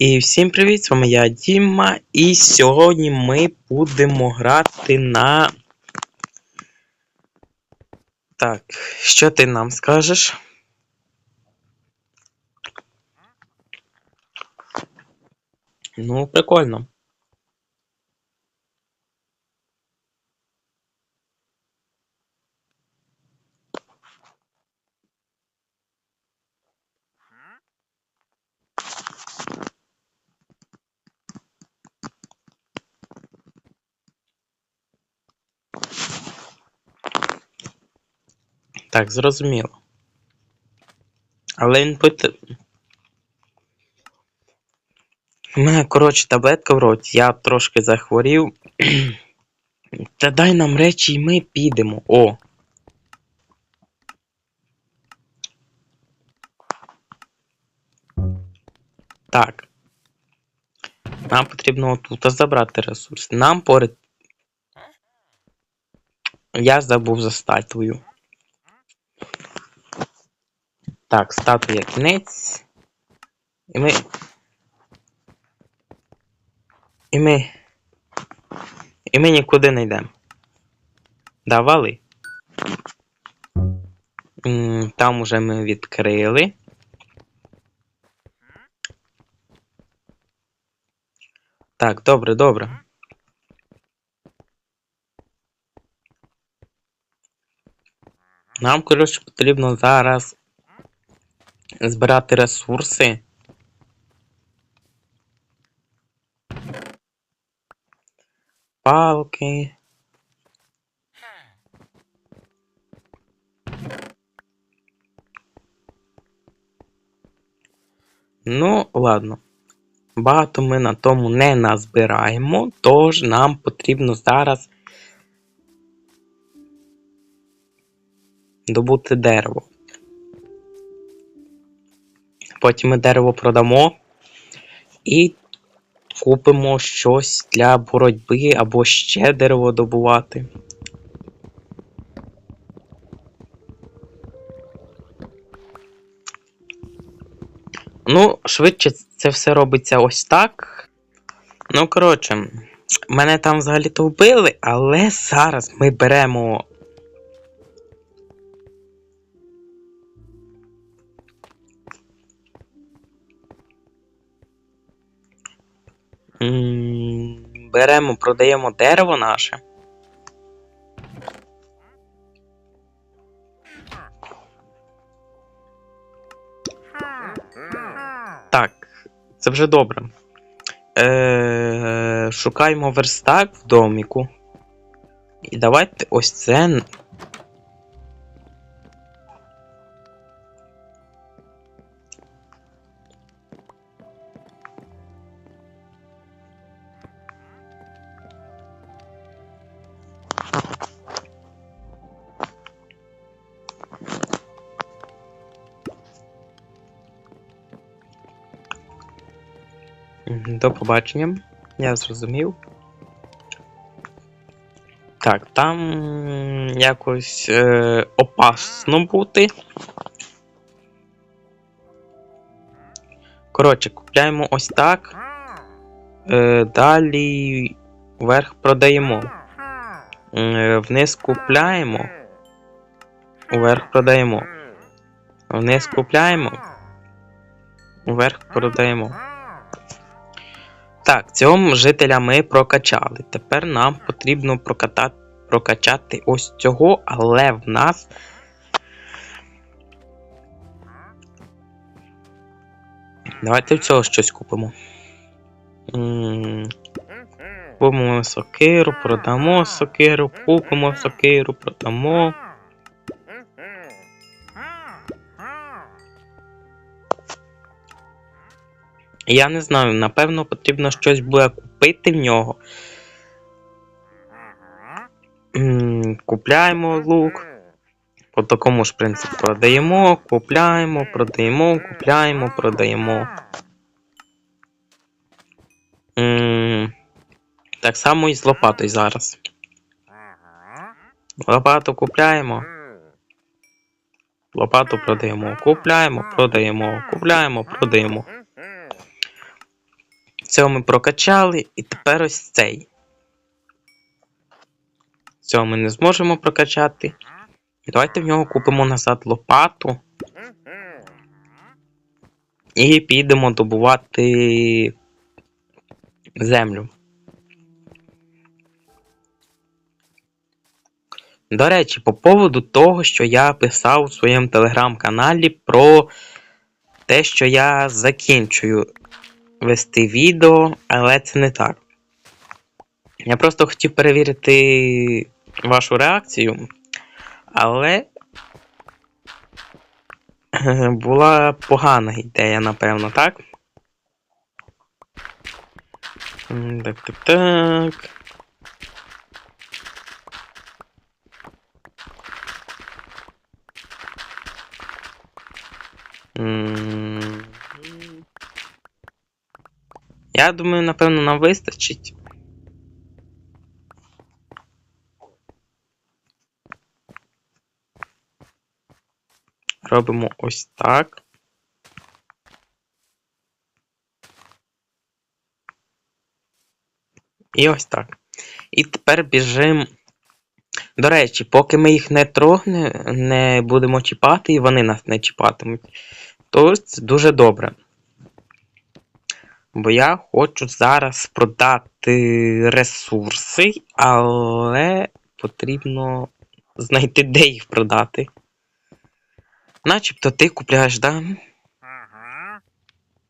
І всім привіт, з вами я Діма, і сьогодні ми будемо грати на. Так, що ти нам скажеш? Ну, прикольно. Так, зрозуміло. Але він пит... У мене, коротше, таблетка в роті, я трошки захворів. Та дай нам речі і ми підемо. О. Так. Нам потрібно тут забрати ресурс. Нам поряд. Я забув за статую. Так, статуя кінець. І ми. І ми. І ми нікуди не йдемо. Давали. Там уже ми відкрили. Так, добре, добре. Нам, коротше, потрібно зараз збирати ресурси. Палки. Ну, ладно. Багато ми на тому не назбираємо, тож нам потрібно зараз добути дерево. Потім ми дерево продамо і купимо щось для боротьби або ще дерево добувати. Ну, швидше це все робиться ось так. Ну, коротше, мене там взагалі-то вбили, але зараз ми беремо. Беремо, продаємо дерево наше. Так, це вже добре. Е, шукаємо верстак в доміку. І давайте ось це. До побачення. Я зрозумів. Так, там якось е, опасно бути. Коротше, купляємо ось так. Е, далі вверх продаємо. Е, вниз купляємо. Вверх продаємо. Вниз купляємо. Вверх продаємо. Так, цього жителя ми прокачали. Тепер нам потрібно прокатати, прокачати ось цього, але в нас. Давайте в цього щось купимо. Купимо сокиру, продамо сокиру, купимо сокиру, продамо. Я не знаю, напевно, потрібно щось буде купити в нього. Купляємо лук. По такому ж принципу продаємо, купляємо, продаємо, купляємо, продаємо. Так само і з лопатою зараз. Лопату купляємо. Лопату продаємо. Купляємо, продаємо, купляємо, продаємо. Цього ми прокачали, і тепер ось цей. Цього ми не зможемо прокачати. І давайте в нього купимо назад лопату. І підемо добувати землю. До речі, по поводу того, що я писав у своєму телеграм-каналі про те, що я закінчую вести відео, але це не так. Я просто хотів перевірити вашу реакцію, але була погана ідея, напевно, так? Так, так, так. М, Я думаю, напевно, нам вистачить. Робимо ось так. І ось так. І тепер біжимо. До речі, поки ми їх не трогне, не будемо чіпати, і вони нас не чіпатимуть, то це дуже добре. Бо я хочу зараз продати ресурси, але потрібно знайти, де їх продати. Начебто ти купляєш, да?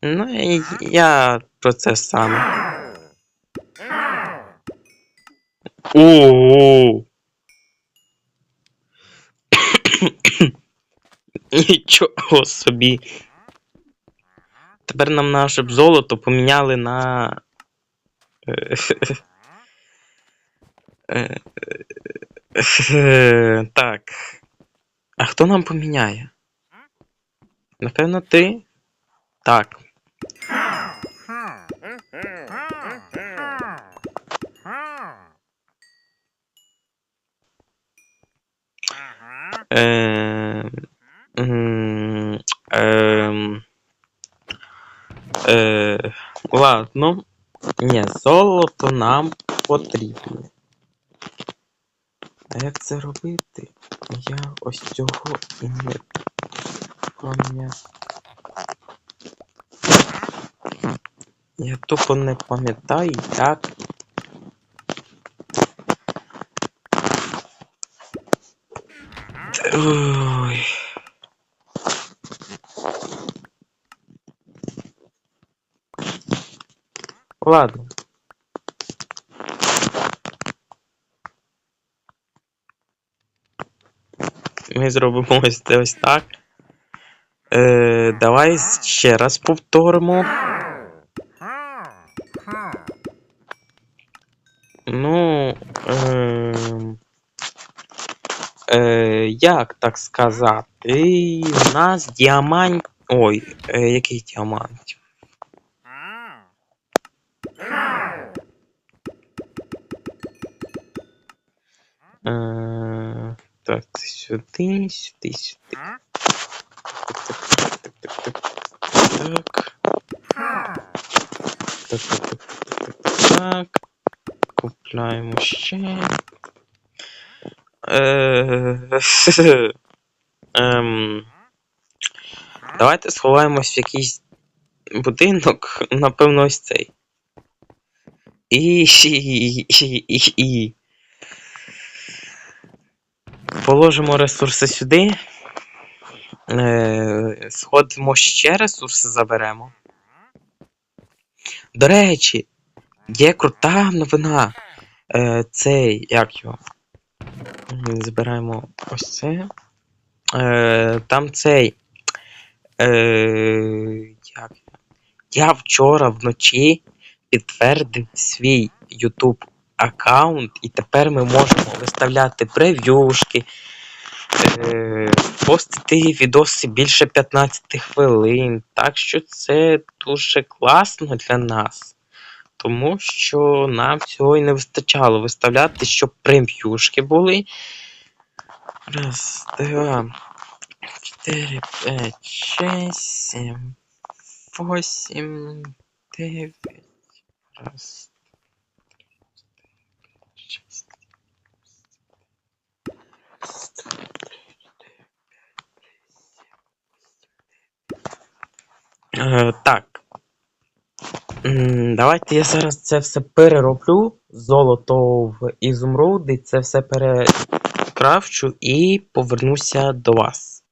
Ну, і я про це саме. О. Нічого собі. Тепер нам наше б золото поміняли на. е, е, е, Так. А хто нам поміняє? Напевно, ти? Так. Ем, ем, е, Ладно. Ні, золото нам потрібно. А як це робити? Я ось цього і не пам'ятаю. Я тупо не пам'ятаю, як. Ой. Ладно. Ми зробимо ось це ось так. Е, давай ще раз повторимо. Ну. Е, е, як так сказати? У нас діамант. Ой, е, який діамант? Так, сюди, сюди, сюди. Так, так, так, так, так, так, так. Так, так, так, так. Купляємо ще. Е, ем, давайте сховаємось в якийсь будинок, напевно, ось цей. І, і, і, і, і. Положимо ресурси сюди. Е, сходимо ще ресурси заберемо. До речі, є крута новина. Е, цей, як його? Збираємо ось це. Е, там цей. Як? Я вчора вночі підтвердив свій YouTube аккаунт, і тепер ми можемо виставляти прев'юшки, е, постити відоси більше 15 хвилин. Так що це дуже класно для нас. Тому що нам цього і не вистачало виставляти, щоб прев'юшки були. Раз, два, чотири, п'ять, шесть, сім, восім, дев'ять. Раз. Е, Так. Давайте я зараз це все перероблю. Золото в ізумруди, це все перекрафчу і повернуся до вас.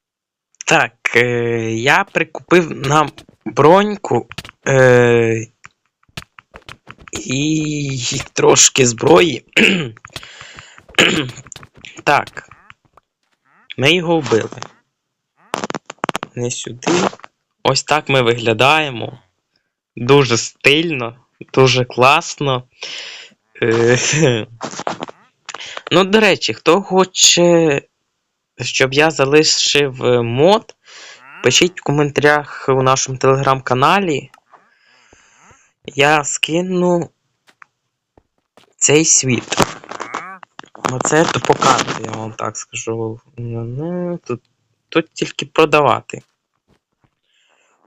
Так, е, я прикупив нам броньку е, і трошки зброї. так. Ми його вбили. Не сюди. Ось так ми виглядаємо. Дуже стильно, дуже класно. Е, Ну, до речі, хто хоче, щоб я залишив е, мод, пишіть в коментарях у нашому телеграм-каналі. Я скину цей світ. Оце тупо карта, я вам так скажу. Ну, тут, тут тільки продавати.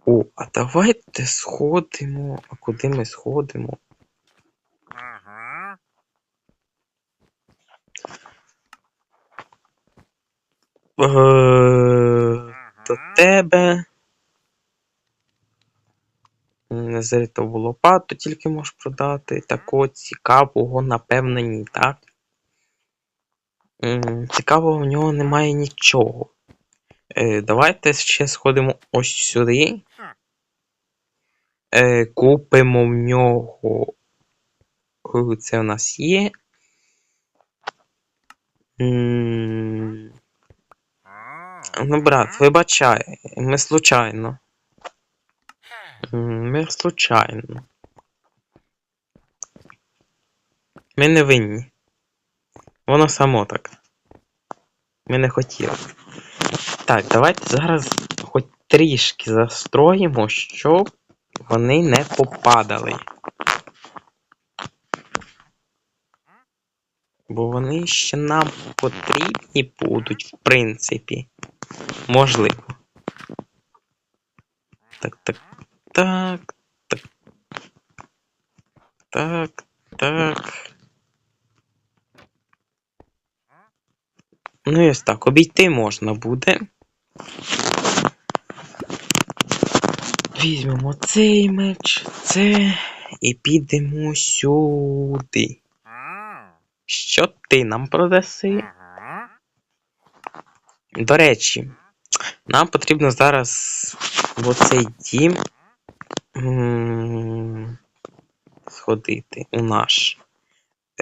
О, а давайте сходимо. А куди ми сходимо? Е, До тебе. Незаритову лопату тільки можеш продати. Такого цікавого, напевно, ні, так? М, Цікавого в нього немає нічого. Е, давайте ще сходимо ось сюди. Е, купимо в нього. Е, Це у нас є. Ну, брат, вибачай, ми случайно. Ми случайно. Ми не винні. Воно само так. Ми не хотіли. Так, давайте зараз хоч трішки застроїмо, щоб вони не попадали. Бо вони ще нам потрібні будуть, в принципі. Можливо. Так, так, так, так. Так, так. Ну і ось так, обійти можна буде. Візьмемо цей меч, це, і підемо сюди. Що ти нам продаси? До речі, нам потрібно зараз в оцей дім сходити у наш.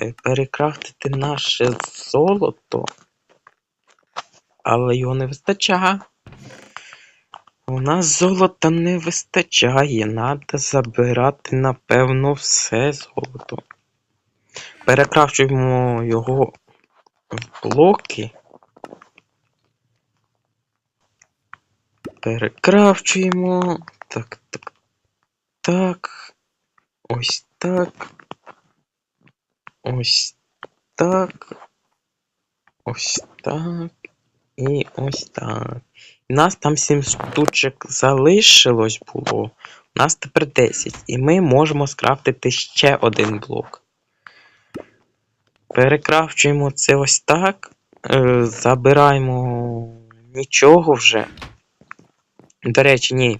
Е, Перекрафтити наше золото, але його не вистачає. У нас золота не вистачає. Надо забирати, напевно, все золото. Перекрафчуємо його в блоки. Перекрафчуємо. Так, так, так. Ось так. Ось так. Ось так. І ось так. У нас там 7 штучок залишилось було. У нас тепер 10. І ми можемо скрафтити ще один блок. Перекрафчуємо це ось так. Е, забираємо нічого вже. До речі, ні.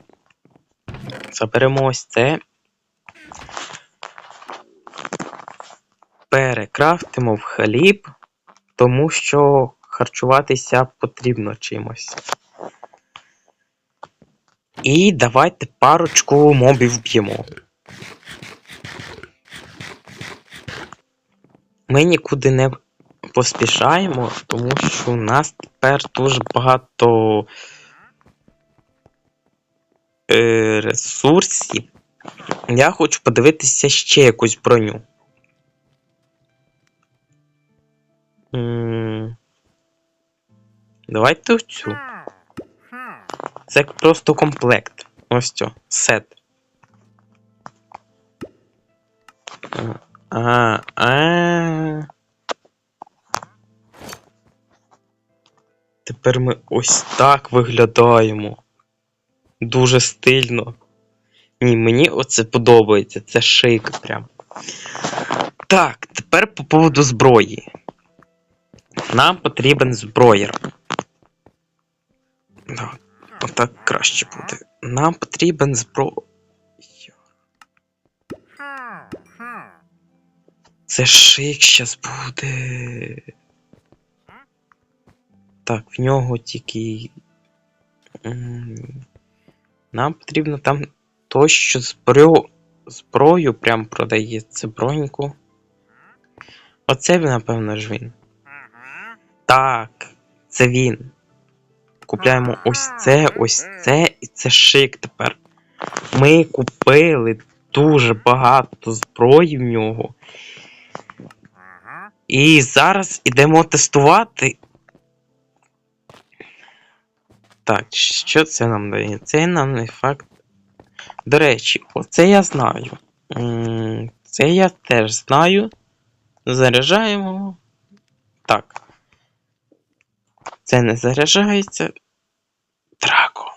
Заберемо ось це. Перекрафтимо в хліб, тому що харчуватися потрібно чимось. І давайте парочку мобів б'ємо. Ми нікуди не поспішаємо, тому що у нас тепер дуже багато е, ресурсів. Я хочу подивитися ще якусь броню. М, Давайте оцю. Це просто комплект. Ось цю. Сет. А, а. Тепер ми ось так виглядаємо. Дуже стильно. Ні, мені оце подобається. Це шик прям. Так, тепер по поводу зброї. Нам потрібен зброєр. Так, отак краще буде. Нам потрібен збро. Це шик щас буде. Так, в нього тільки. Нам потрібно там то, що збро... зброю прям продається броньку. Оце, напевно, ж він. Так, це він. Купляємо ось це, ось це, і це шик тепер. Ми купили дуже багато зброї в нього. І зараз ідемо тестувати. Так, що це нам дає? Це нам не факт. До речі, оце я знаю. Це я теж знаю. Заряджаємо. Так. Це не заряджається. Драко.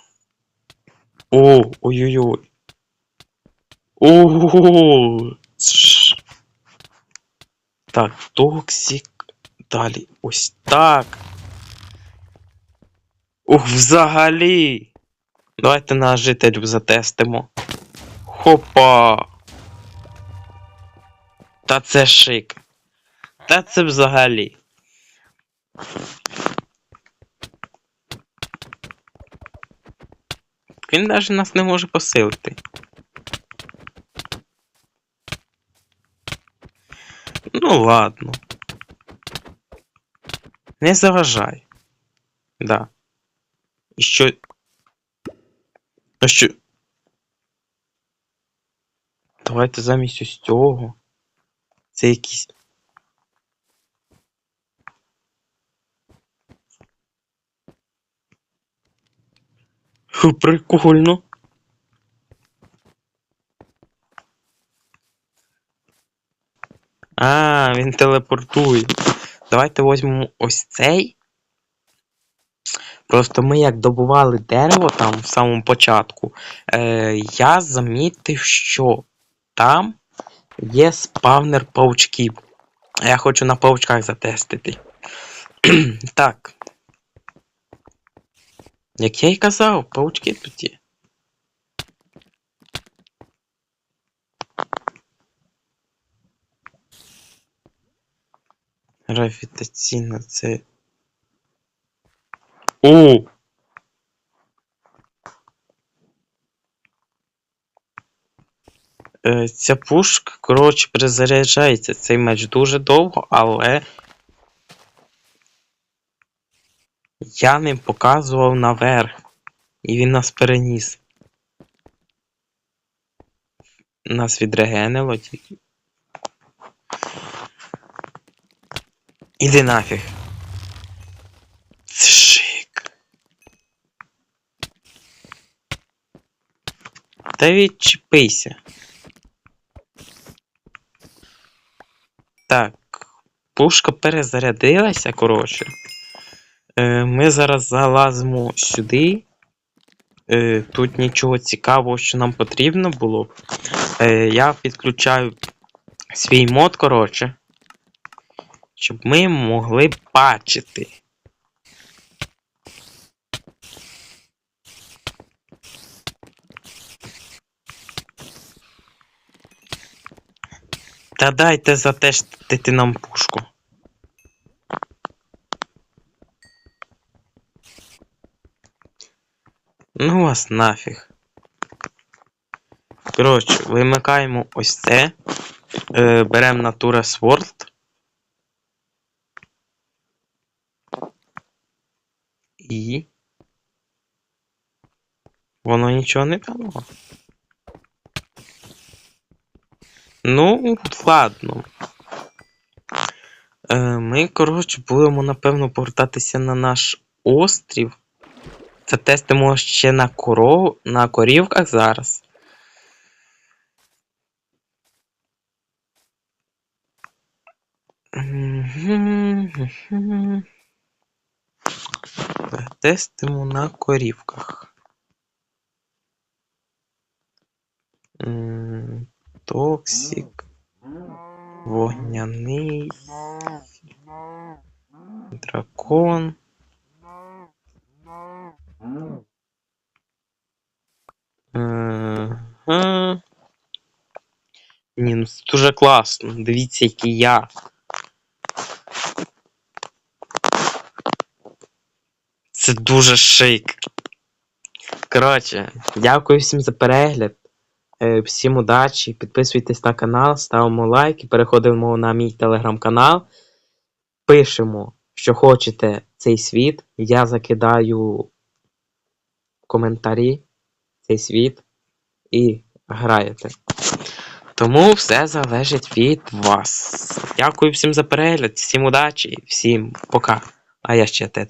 О, ой-ой-ой. Ого. Так, токсик. Далі. Ось так. Ух, взагалі. Давайте на жителів затестимо. Хопа. Та це шик. Та це взагалі. Він навіть нас не може посилити. Ну ладно. Не заважай. Да. І що. А що. Давайте замість ось цього. Це якісь. Прикольно. А, він телепортує. Давайте візьмемо ось цей. Просто ми як добували дерево там в самому початку, е, я замітив, що там є спавнер паучків. А я хочу на паучках затестити. так. Як я й казав, паучки тут є. Гравітаційна це. О! Е, Ця пушка, коротше, перезаряджається цей меч дуже довго, але. Я ним показував наверх. І він нас переніс. Нас відрегенило тільки. Іди нафіг. Шик. Та відчепися. Так. Пушка перезарядилася, коротше. Е, Ми зараз залазимо сюди. Е, Тут нічого цікавого, що нам потрібно було. Е, Я підключаю свій мод, коротше. Щоб ми могли бачити. Та дайте затестити нам пушку. Ну вас нафіг. Коротше, вимикаємо ось це. Е, беремо Natura Sword. І. Воно нічого не дало. Ну, ладно. Е, ми, коротше, будемо, напевно, повертатися на наш острів. Це тестимо ще на коров... на корівках зараз. Тестимо на корівках. Токсик. Вогняний. Дракон. Ага. Ні, ну це дуже класно. Дивіться, який я. Це дуже шик. Коротше, дякую всім за перегляд. Е, Всім удачі. Підписуйтесь на канал, ставимо лайки, переходимо на мій телеграм-канал. Пишемо, що хочете цей світ. Я закидаю коментарі цей світ і граєте. Тому все залежить від вас. Дякую всім за перегляд, всім удачі, всім пока. А я ще те